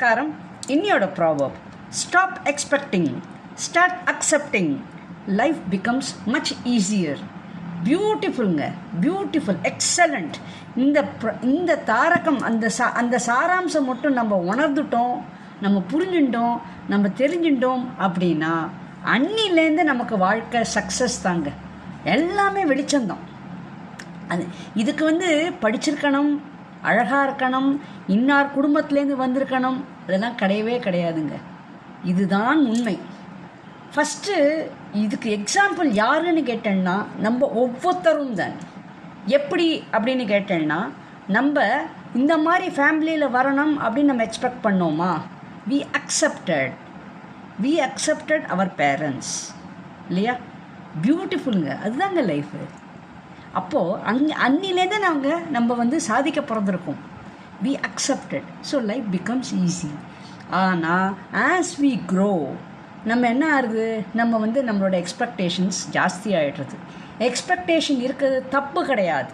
நமஸ்காரம் இன்னியோட probably stop expecting start accepting life becomes much easier பியூட்டிஃபுல்ங்க beautiful excellent இந்த இந்த தாரகம் அந்த சா அந்த சாராம்சம் மட்டும் நம்ம உணர்ந்துட்டோம் நம்ம புரிஞ்சுட்டோம் நம்ம தெரிஞ்சுட்டோம் அப்படின்னா அன்னிலேருந்து நமக்கு வாழ்க்கை சக்ஸஸ் தாங்க. எல்லாமே வெளிச்சம்தான். அது இதுக்கு வந்து படிச்சிருக்கணும் அழகாக இருக்கணும் இன்னார் குடும்பத்துலேருந்து வந்திருக்கணும் இதெல்லாம் கிடையவே கிடையாதுங்க. இதுதான் உண்மை. ஃபஸ்ட்டு இதுக்கு எக்ஸாம்பிள் யாருன்னு கேட்டேன்னா நம்ம ஒவ்வொருத்தரும் தான். எப்படி அப்படின்னு கேட்டேன்னா நம்ம இந்த மாதிரி ஃபேமிலியில் வரணும் அப்படின்னு நம்ம எக்ஸ்பெக்ட் பண்ணோமா? We accepted we accepted our parents இல்லையா? பியூட்டிஃபுல்லுங்க அதுதாங்க லைஃபு அப்போது அங் அன்னிலேருந்து நாங்கள் நம்ம வந்து சாதிக்க பிறந்திருக்கோம். We accepted so life becomes easy ஆனால் ஆஸ் வி க்ரோ நம்ம என்ன ஆகுது நம்ம வந்து நம்மளோட எக்ஸ்பெக்டேஷன்ஸ் ஜாஸ்தி ஆகிடுறது எக்ஸ்பெக்டேஷன் இருக்கிறது தப்பு கிடையாது.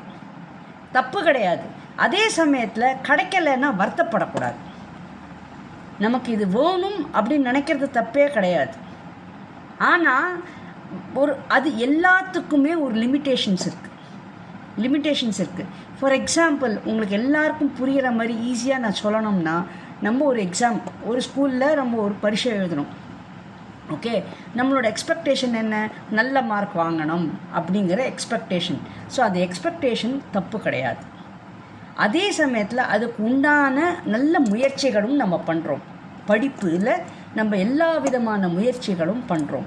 தப்பு கிடையாது. அதே சமயத்தில் கிடைக்கலைன்னா வருத்தப்படக்கூடாது. நமக்கு இது வேணும் அப்படின்னு நினைக்கிறது தப்பே கிடையாது. ஆனால் ஒரு அது எல்லாத்துக்குமே ஒரு லிமிட்டேஷன்ஸ் இருக்குது லிமிட்டேஷன்ஸ் இருக்குது ஃபார் எக்ஸாம்பிள் உங்களுக்கு எல்லாருக்கும் புரிகிற மாதிரி ஈஸியாக நான் சொல்லணும்னா நம்ம ஒரு எக்ஸாம் ஒரு ஸ்கூலில் நம்ம ஒரு பரீட்சை எழுதணும். ஓகே நம்மளோட எக்ஸ்பெக்டேஷன் என்ன? நல்ல மார்க் வாங்கணும் அப்படிங்கிற எக்ஸ்பெக்டேஷன் ஸோ அது எக்ஸ்பெக்டேஷன் தப்பு கிடையாது. அதே சமயத்தில் அதுக்கு உண்டான நல்ல முயற்சிகளும் நம்ம பண்ணுறோம் படிப்பில் நம்ம எல்லா விதமான முயற்சிகளும் பண்ணுறோம்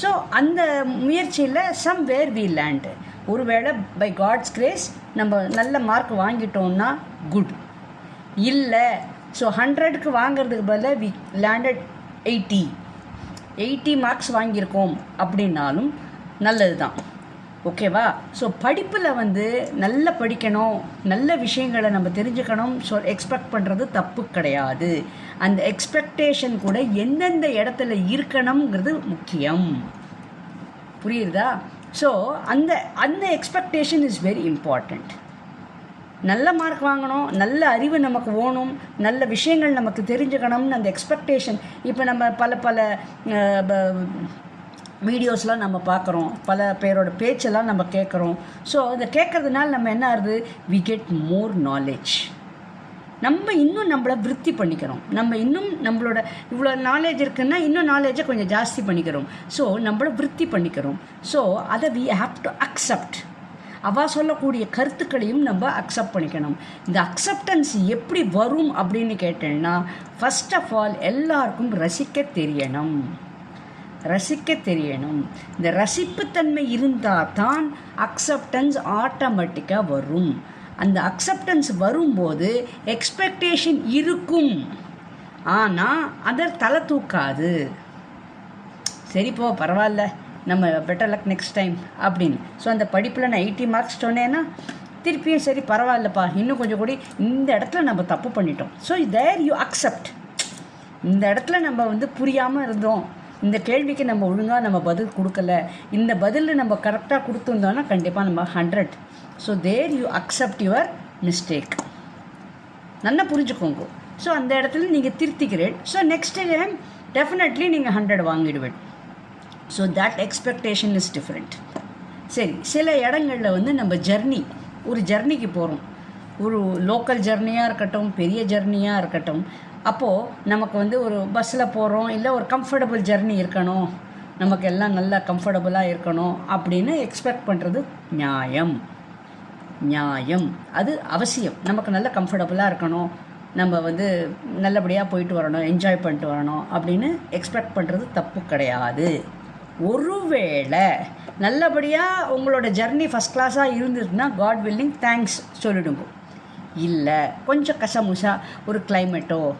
ஸோ அந்த முயற்சியில் சம் வேர் வி லேண்டு ஒருவேளை பை காட்ஸ் கிரேஸ் நம்ம நல்ல மார்க் வாங்கிட்டோம்னா குட் இல்லை ஸோ ஹண்ட்ரடுக்கு வாங்குறதுக்கு பதிலாக we landed eighty eighty marks வாங்கியிருக்கோம் அப்படின்னாலும் நல்லது தான் ஓகேவா ஸோ படிப்பில் வந்து நல்லா படிக்கணும் நல்ல விஷயங்களை நம்ம தெரிஞ்சுக்கணும் ஸோ எக்ஸ்பெக்ட் பண்ணுறது தப்பு கிடையாது. அந்த எக்ஸ்பெக்டேஷன் கூட எந்தெந்த இடத்துல இருக்கணுங்கிறது முக்கியம். புரியுதா? ஸோ அந்த அந்த எக்ஸ்பெக்டேஷன் இஸ் வெரி இம்பார்ட்டண்ட் நல்ல மார்க் வாங்கணும் நல்ல அறிவு நமக்கு வேணும் நல்ல விஷயங்கள் நமக்கு தெரிஞ்சுக்கணும்னு அந்த எக்ஸ்பெக்டேஷன் இப்போ நம்ம பல பல வீடியோஸ்லாம் நம்ம பார்க்குறோம். பல பேரோட பேச்செல்லாம் நம்ம கேட்குறோம். ஸோ அதை கேட்கறதுனால நம்ம என்ன ஆகுது? வி கெட் மோர் நாலேஜ் நம்ம இன்னும் நம்மளை விருத்தி பண்ணிக்கிறோம். நம்ம இன்னும் நம்மளோட இவ்வளோ நாலேஜ் இருக்குன்னா இன்னும் நாலேஜை கொஞ்சம் ஜாஸ்தி பண்ணிக்கிறோம். ஸோ நம்மளை விருத்தி பண்ணிக்கிறோம். ஸோ அதை வி ஹாவ் டு அக்செப்ட் அவா சொல்லக்கூடிய கருத்துக்களையும் நம்ம அக்செப்ட் பண்ணிக்கணும். இந்த அக்செப்டன்ஸ் எப்படி வரும் அப்படின்னு கேட்டேன்னா ஃபஸ்ட் ஆஃப் ஆல் எல்லாருக்கும் ரசிக்க தெரியணும். ரசிக்க தெரியணும். இந்த ரசிப்புத்தன்மை இருந்தால் தான் அக்செப்டன்ஸ் ஆட்டோமேட்டிக்காக வரும். அந்த அக்செப்டன்ஸ் வரும்போது எக்ஸ்பெக்டேஷன் இருக்கும். ஆனால் அதை தலை தூக்காது. சரி போ பரவாயில்ல. நம்ம பெட்டர் லக் நெக்ஸ்ட் டைம் அப்படின்னு. ஸோ அந்த படிப்பில் நான் எயிட்டி மார்க்ஸ் சொன்னேன்னா திருப்பியும் சரி பரவாயில்லப்பா. இன்னும் கொஞ்சம் கூடி இந்த இடத்துல நம்ம தப்பு பண்ணிட்டோம். ஸோ தேர் யூ அக்செப்ட் இந்த இடத்துல நம்ம வந்து புரியாமல் இருந்தோம். இந்த கேள்விக்கு நம்ம ஒழுங்காக நம்ம பதில் கொடுக்கல. இந்த பதிலில் நம்ம கரெக்டாக கொடுத்துருந்தோன்னா கண்டிப்பாக நம்ம hundred so there you accept your mistake நல்லா புரிஞ்சுக்கோங்க. ஸோ அந்த இடத்துல நீங்கள் திருத்திக்கிறேன். ஸோ நெக்ஸ்ட் டைம் டெஃபினெட்லி நீங்கள் ஹண்ட்ரட் வாங்கிடுவேன். So that expectation is different சரி சில இடங்களில் வந்து நம்ம ஜர்னி ஒரு ஜர்னிக்கு போகிறோம் ஒரு லோக்கல் ஜர்னியாக இருக்கட்டும் பெரிய ஜர்னியாக இருக்கட்டும். அப்போது நமக்கு வந்து ஒரு பஸ்ஸில் போகிறோம் இல்லை ஒரு கம்ஃபர்டபுள் ஜர்னி இருக்கணும். நமக்கு எல்லாம் நல்லா கம்ஃபர்டபுளாக இருக்கணும் அப்படின்னு எக்ஸ்பெக்ட் பண்ணுறது நியாயம். நியாயம் அது அவசியம். நமக்கு நல்ல கம்ஃபர்டபுளாக இருக்கணும். நம்ம வந்து நல்லபடியாக போயிட்டு வரணும் என்ஜாய் பண்ணிட்டு வரணும் அப்படின்னு எக்ஸ்பெக்ட் பண்ணுறது தப்பு கிடையாது. ஒருவேளை நல்லபடியாக உங்களோட ஜர்னி ஃபஸ்ட் கிளாஸாக இருந்ததுன்னா காட் வில்லிங் தேங்க்ஸ் சொல்லிடுங்க. இல்லை கொஞ்சம் கசமுசா ஒரு கிளைமேட்டோ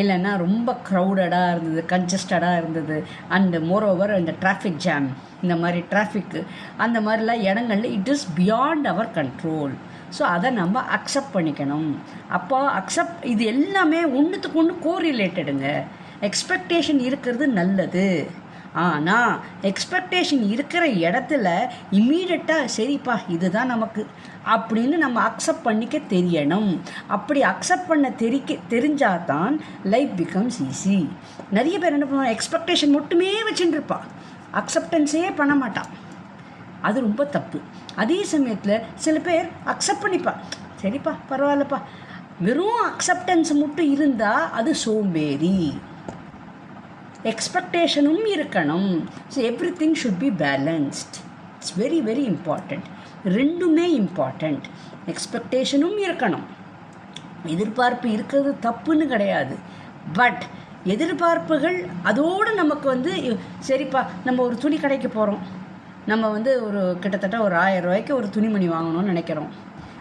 இல்லைன்னா ரொம்ப க்ரௌடடாக இருந்தது கன்ஜஸ்டடாக இருந்தது. அண்டு மோரோவர் அந்த டிராஃபிக் ஜாம் இந்த மாதிரி டிராஃபிக்கு அந்த மாதிரிலாம் இடங்கள்ல it is beyond our control so அதை நம்ம அக்செப்ட் பண்ணிக்கணும். அப்போ அக்செப்ட் இது எல்லாமே ஒன்றுத்துக்கு ஒன்று கோரிலேட்டடுங்க எக்ஸ்பெக்டேஷன் இருக்கிறது நல்லது. ஆனால் எக்ஸ்பெக்டேஷன் இருக்கிற இடத்துல இம்மீடியட்டாக சரிப்பா இதுதான் நமக்கு அப்படின்னு நம்ம அக்செப்ட் பண்ணிக்க தெரியணும். அப்படி அக்செப்ட் பண்ண தெரிக்க தெரிஞ்சால் தான் லைஃப் பிகம்ஸ் ஈஸி நிறைய பேர் என்ன பண்ணுவாங்க எக்ஸ்பெக்டேஷன் மட்டுமே வச்சுட்டு இருப்பா அக்செப்டன்ஸே பண்ண மாட்டான் அது ரொம்ப தப்பு. அதே சமயத்தில் சில பேர் அக்செப்ட் பண்ணிப்பா. சரிப்பா பரவாயில்லப்பா. வெறும் அக்செப்டன்ஸ் மட்டும் இருந்தால் அது சோம்பேறி. எக்ஸ்பெக்டேஷனும் இருக்கணும். So everything should be balanced it's very very important ரெண்டுமே இம்பார்ட்டண்ட் எக்ஸ்பெக்டேஷனும் இருக்கணும். எதிர்பார்ப்பு இருக்கிறது தப்புன்னு கிடையாது. பட் எதிர்பார்ப்புகள் அதோடு நமக்கு வந்து சரிப்பா நம்ம ஒரு துணி கடைக்கு போகிறோம் நம்ம வந்து ஒரு கிட்டத்தட்ட ஒரு ஆயிரம் ரூபாய்க்கு ஒரு துணிமணி வாங்கணும்னு நினைக்கிறோம்.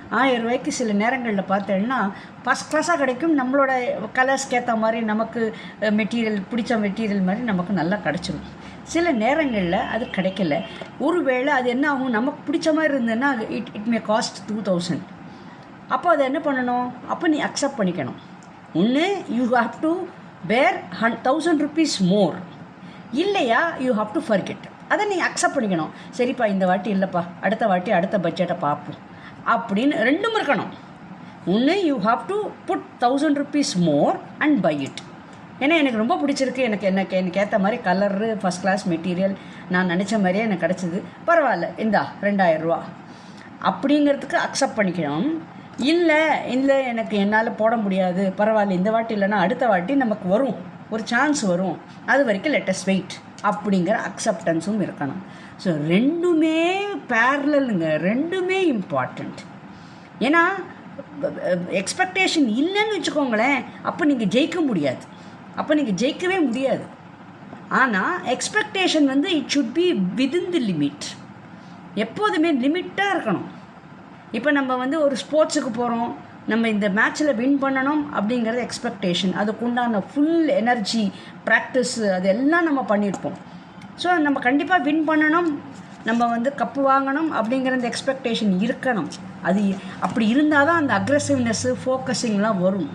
ஆயிரம் ரூபாய்க்கு சில நேரங்களில் பார்த்தேன்னா ஃபஸ்ட் கிளாஸாக கிடைக்கும். நம்மளோட கலர்ஸ்க்கு ஏற்ற மாதிரி நமக்கு மெட்டீரியல் பிடிச்ச மெட்டீரியல் மாதிரி நமக்கு நல்லா கிடச்சிடும் சில நேரங்களில் அது கிடைக்கல. ஒருவேளை அது என்ன ஆகும்? நமக்கு பிடிச்ச மாதிரி இருந்ததுன்னா it it may cost two thousand அப்போ அதை என்ன பண்ணணும்? அப்போ நீ அக்செப்ட் பண்ணிக்கணும். ஒன்று யூ ஹாவ் டு பேர் ஹன் தௌசண்ட் ருபீஸ் மோர் இல்லையா? யூ ஹாவ் டு ஃபர்கெட் அதை நீ அக்செப்ட் பண்ணிக்கணும். சரிப்பா இந்த வாட்டி இல்லைப்பா. அடுத்த வாட்டி அடுத்த பட்ஜெட்டை பார்ப்போம். அப்படின்னு ரெண்டும் இருக்கணும். ஒன்று you have to put thousand rupees more and buy it ஏன்னா எனக்கு ரொம்ப பிடிச்சிருக்கு. எனக்கு எனக்கு எனக்கு ஏற்ற மாதிரி கலரு ஃபஸ்ட் கிளாஸ் மெட்டீரியல் நான் நினச்ச மாதிரியே எனக்கு கிடச்சிது. பரவாயில்ல. இந்தா ரெண்டாயிரரூவா அப்படிங்கிறதுக்கு அக்செப்ட் பண்ணிக்கணும். இல்லை இல்லை எனக்கு என்னால் போட முடியாது. பரவாயில்ல இந்த வாட்டி இல்லைன்னா அடுத்த வாட்டி நமக்கு வரும். ஒரு சான்ஸ் வரும். அது வரைக்கும் லெட்டஸ்ட் வெயிட் அப்படிங்கிற அக்செப்டன்ஸும் இருக்கணும். ஸோ ரெண்டுமே பேரலுங்க ரெண்டுமே இம்பார்ட்டண்ட் ஏன்னா எக்ஸ்பெக்டேஷன் இல்லைன்னு வச்சுக்கோங்களேன். அப்போ நீங்கள் ஜெயிக்க முடியாது. அப்போ நீங்கள் ஜெயிக்கவே முடியாது. ஆனால் எக்ஸ்பெக்டேஷன் வந்து it should be within the limit எப்போதுமே லிமிட்டாக இருக்கணும். இப்போ நம்ம வந்து ஒரு ஸ்போர்ட்ஸுக்கு போகிறோம் நம்ம இந்த மேட்ச்சில் வின் பண்ணணும் அப்படிங்கிறது எக்ஸ்பெக்டேஷன் அதுக்குண்டான ஃபுல் எனர்ஜி ப்ராக்டிஸ் அது எல்லாம் நம்ம பண்ணியிருப்போம் ஸோ நம்ம கண்டிப்பாக வின் பண்ணணும். நம்ம வந்து கப்பு வாங்கணும் அப்படிங்கிற அந்த எக்ஸ்பெக்டேஷன் இருக்கணும். அது அப்படி இருந்தால் தான் அந்த அக்ரெசிவ்னஸ்ஸு ஃபோக்கஸிங்லாம் வரும்.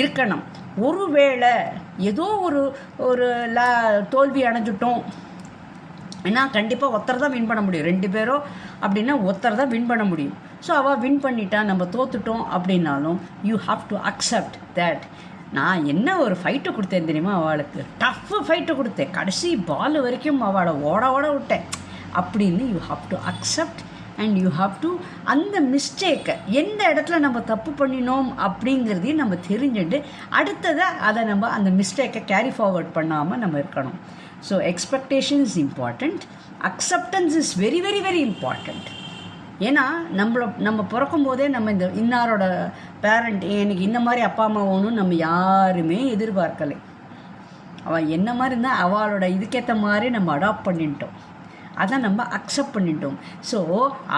இருக்கணும். ஒருவேளை ஏதோ ஒரு ஒரு லா தோல்வி அடைஞ்சிட்டோம். ஏன்னா கண்டிப்பாக ஒருத்தர் தான் வின் பண்ண முடியும். ரெண்டு பேரோ அப்படின்னா ஒருத்தர் தான் வின் பண்ண முடியும். ஸோ அவள் வின் பண்ணிட்டா நம்ம தோத்துட்டோம் அப்படின்னாலும் you have to accept that நான் என்ன ஒரு ஃபைட்டு கொடுத்தேன் தெரியுமா அவளுக்கு? டஃப்பு ஃபைட்டு கொடுத்தேன். கடைசி பால் வரைக்கும் அவளை ஓட ஓட விட்டேன். அப்படின்னு you have to accept and you have to அந்த மிஸ்டேக்கை எந்த இடத்துல நம்ம தப்பு பண்ணினோம் அப்படிங்கிறதையும் நம்ம தெரிஞ்சுட்டு அடுத்ததை அதை நம்ம அந்த மிஸ்டேக்கை கேரி ஃபார்வர்ட் பண்ணாமல் நம்ம இருக்கணும். So expectation is important acceptance is very very very important ஏன்னா நம்மளை நம்ம பிறக்கும் போதே நம்ம இந்த இன்னாரோட பேரண்ட் எனக்கு இந்த மாதிரி அப்பா அம்மா வேணும்னு நம்ம யாருமே எதிர்பார்க்கலை. அவள் என்ன மாதிரி இருந்தால் அவளோட இதுக்கேற்ற மாதிரி நம்ம அடாப்ட் பண்ணிட்டோம். அதை நம்ம அக்செப்ட் பண்ணிட்டோம். ஸோ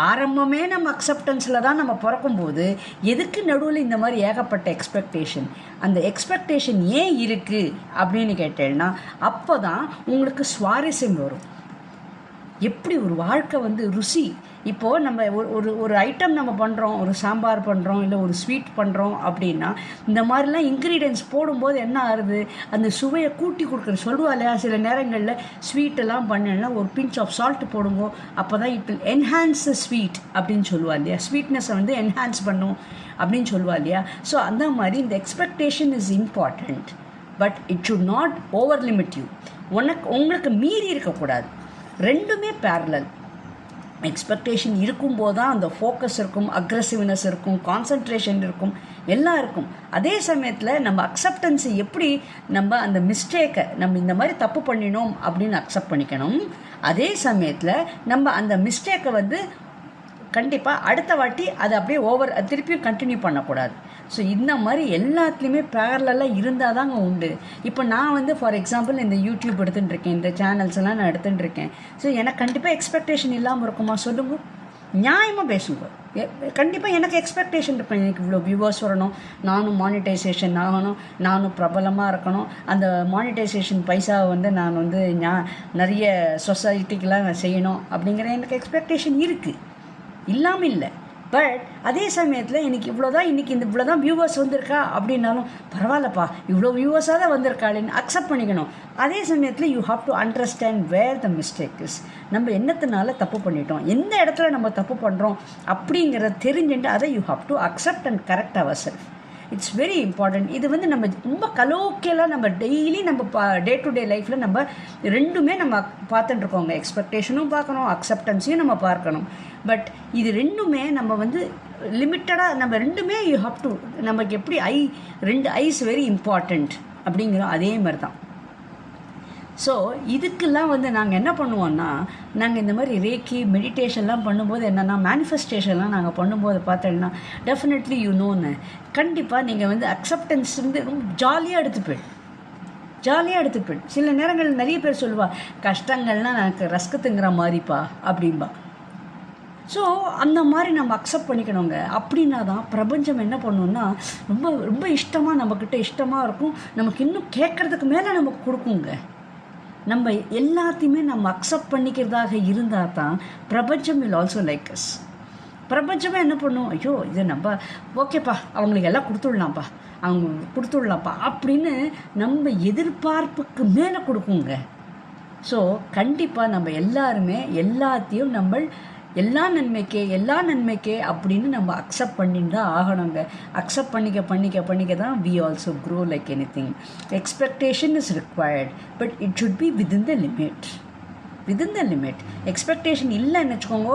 ஆரம்பமே நம்ம அக்செப்டன்ஸில் தான் நம்ம பிறக்கும்போது எதுக்கு நடுவில் இந்த மாதிரி ஏகப்பட்ட எக்ஸ்பெக்டேஷன் அந்த எக்ஸ்பெக்டேஷன் ஏன் இருக்குது அப்படின்னு கேட்டேன்னா அப்போ தான் உங்களுக்கு சுவாரஸ்யம் வரும். எப்படி ஒரு வாழ்க்கை வந்து ருசி? இப்போது நம்ம ஒரு ஒரு ஒரு ஐட்டம் நம்ம பண்ணுறோம் ஒரு சாம்பார் பண்ணுறோம் இல்லை ஒரு ஸ்வீட் பண்ணுறோம் அப்படின்னா இந்த மாதிரிலாம் இன்க்ரீடியன்ஸ் போடும்போது என்ன ஆகுது? அந்த சுவையை கூட்டி கொடுக்குற சொல்லுவா இல்லையா சில நேரங்களில் ஸ்வீட்டெல்லாம் பண்ணலாம் ஒரு பிஞ்ச் ஆஃப் சால்ட் போடுங்க அப்போ தான் it will enhance the sweet அப்படின்னு சொல்லுவா இல்லையா. ஸ்வீட்னஸை வந்து என்ஹான்ஸ் பண்ணும் அப்படின்னு சொல்லுவா இல்லையா. ஸோ அந்த மாதிரி இந்த expectation is important but it should not over limit you உனக்கு உங்களுக்கு மீறி இருக்கக்கூடாது. ரெண்டுமே பேரலல் எக்ஸ்பெக்டேஷன் இருக்கும்போது தான் அந்த ஃபோக்கஸ் இருக்கும் அக்ரஸிவ்னஸ் இருக்கும் கான்சன்ட்ரேஷன் இருக்கும் எல்லாம் இருக்கும். அதே சமயத்தில் நம்ம அக்செப்டன்ஸை எப்படி நம்ம அந்த மிஸ்டேக்கை நம்ம இந்த மாதிரி தப்பு பண்ணினோம் அப்படின்னு அக்செப்ட் பண்ணிக்கணும். அதே சமயத்தில் நம்ம அந்த மிஸ்டேக்கை வந்து கண்டிப்பாக அடுத்த வாட்டி அதை அப்படியே ஓவர் திருப்பியும் கண்டினியூ பண்ணக்கூடாது. ஸோ இந்த மாதிரி எல்லாத்துலேயுமே பேரலெல்லாம் இருந்தால் தாங்க உண்டு. இப்போ நான் வந்து ஃபார் எக்ஸாம்பிள் இந்த யூடியூப் எடுத்துட்டுருக்கேன். இந்த சேனல்ஸ் எல்லாம் நான் எடுத்துட்டுருக்கேன். ஸோ எனக்கு கண்டிப்பாக எக்ஸ்பெக்டேஷன் இல்லாமல் இருக்குமா? சொல்லுங்க. நியாயமாக பேசுங்க. கண்டிப்பாக எனக்கு எக்ஸ்பெக்டேஷன் இருக்கும். எனக்கு இவ்வளோ வியூவர்ஸ் வரணும். நானும் மானிட்டைசேஷன் ஆகணும். நானும் பிரபலமாக இருக்கணும். அந்த மானிட்டைசேஷன் பைசாவை வந்து நான் வந்து நான் நிறைய சொசைட்டிக்கெலாம் செய்யணும் அப்படிங்கிற எனக்கு எக்ஸ்பெக்டேஷன் இருக்குது இல்லாமல் இல்லை. பட் அதே சமயத்தில் எனக்கு இவ்வளோ தான் இன்றைக்கி இந்த இவ்வளோ தான் வியூவர்ஸ் வந்திருக்கா? அப்படின்னாலும் பரவாயில்லப்பா இவ்வளோ வியூவர்ஸாக தான் வந்திருக்காளேன்னு அக்செப்ட் பண்ணிக்கணும். அதே சமயத்தில் you have to understand where the mistake is நம்ம என்னத்தினால தப்பு பண்ணிட்டோம்? எந்த இடத்துல நம்ம தப்பு பண்ணுறோம் அப்படிங்கிறத தெரிஞ்சுட்டு அதை you have to accept and correct our self it's very important இது வந்து நம்ம ரொம்ப கலோக்கியலாக நம்ம டெய்லி நம்ம பா டே டு டே லைஃப்பில் நம்ம ரெண்டுமே நம்ம பார்த்துட்டு இருக்கோங்க எக்ஸ்பெக்டேஷனும் பார்க்கணும் அக்செப்டன்ஸையும் நம்ம பார்க்கணும். பட் இது ரெண்டுமே நம்ம வந்து லிமிட்டடாக நம்ம ரெண்டுமே யூ ஹாவ் டு நமக்கு எப்படி ஐ ரெண்டு ஐஸ் வெரி இம்பார்ட்டண்ட் அப்படிங்கிறோம் அதே மாதிரி தான் ஸோ இதுக்கெல்லாம் வந்து நாங்கள் என்ன பண்ணுவோம்னா நாங்கள் இந்த மாதிரி ரேக்கி மெடிடேஷன்லாம் பண்ணும்போது என்னென்னா மேனிஃபெஸ்டேஷன்லாம் நாங்கள் பண்ணும்போது பார்த்தோன்னா டெஃபினெட்லி யூ நோன்னு கண்டிப்பாக நீங்கள் வந்து அக்செப்டன்ஸ் வந்து ரொம்ப ஜாலியாக எடுத்துப்பேன் ஜாலியாக எடுத்துப்பேன் சில நேரங்கள் நிறைய பேர் சொல்லுவா கஷ்டங்கள்லாம் எனக்கு ரஸ்கத்துங்கிற மாதிரிப்பா அப்படின்பா ஸோ அந்த மாதிரி நம்ம அக்செப்ட் பண்ணிக்கணுங்க. அப்படின்னா தான் பிரபஞ்சம் என்ன பண்ணுன்னா ரொம்ப ரொம்ப இஷ்டமாக நம்மக்கிட்ட இஷ்டமாக இருக்கும். நமக்கு இன்னும் கேட்குறதுக்கு மேலே நமக்கு கொடுக்குங்க. நம்ம எல்லாத்தையுமே நம்ம அக்செப்ட் பண்ணிக்கிறதாக இருந்தால் தான் பிரபஞ்சம் வில் ஆல்சோ லைக் அஸ் பிரபஞ்சமே என்ன பண்ணும்? ஐயோ இது நம்ம ஓகேப்பா அவங்களுக்கு எல்லாம் கொடுத்துடலாம்ப்பா. அவங்க கொடுத்துடலாம்ப்பா. அப்படின்னு நம்ம எதிர்பார்ப்புக்கு மேலே கொடுக்குங்க. ஸோ கண்டிப்பாக நம்ம எல்லாருமே எல்லாத்தையும் நம்ம எல்லா நன்மைக்கே எல்லா நன்மைக்கே அப்படின்னு நம்ம அக்செப்ட் பண்ணிட்டு தான் ஆகணுங்க. அக்செப்ட் பண்ணிக்க பண்ணிக்க பண்ணிக்க தான் we also grow like anything expectation is required but it should be within the limit within the limit expectation இல்லைன்னு வச்சுக்கோங்க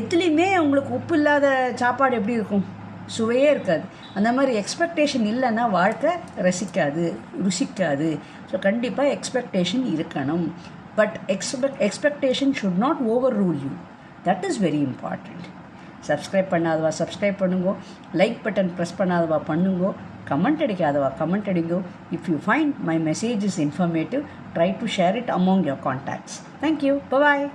எதுலேயுமே உங்களுக்கு உப்பு இல்லாத சாப்பாடு எப்படி இருக்கும்? சுவையே இருக்காது. அந்த மாதிரி எக்ஸ்பெக்டேஷன் இல்லைன்னா வாழ்க்கை ரசிக்காது ருசிக்காது. ஸோ கண்டிப்பாக எக்ஸ்பெக்டேஷன் இருக்கணும். But expect expectation should not overrule you that is very important subscribe பண்ணாதவா subscribe பண்ணுங்கோ லைக் பட்டன் ப்ரெஸ் பண்ணாதவா பண்ணுங்கோ கமெண்ட் அடிக்காதவா comment அடிங்கோ if you find my message is informative try to share it among your contacts thank you bye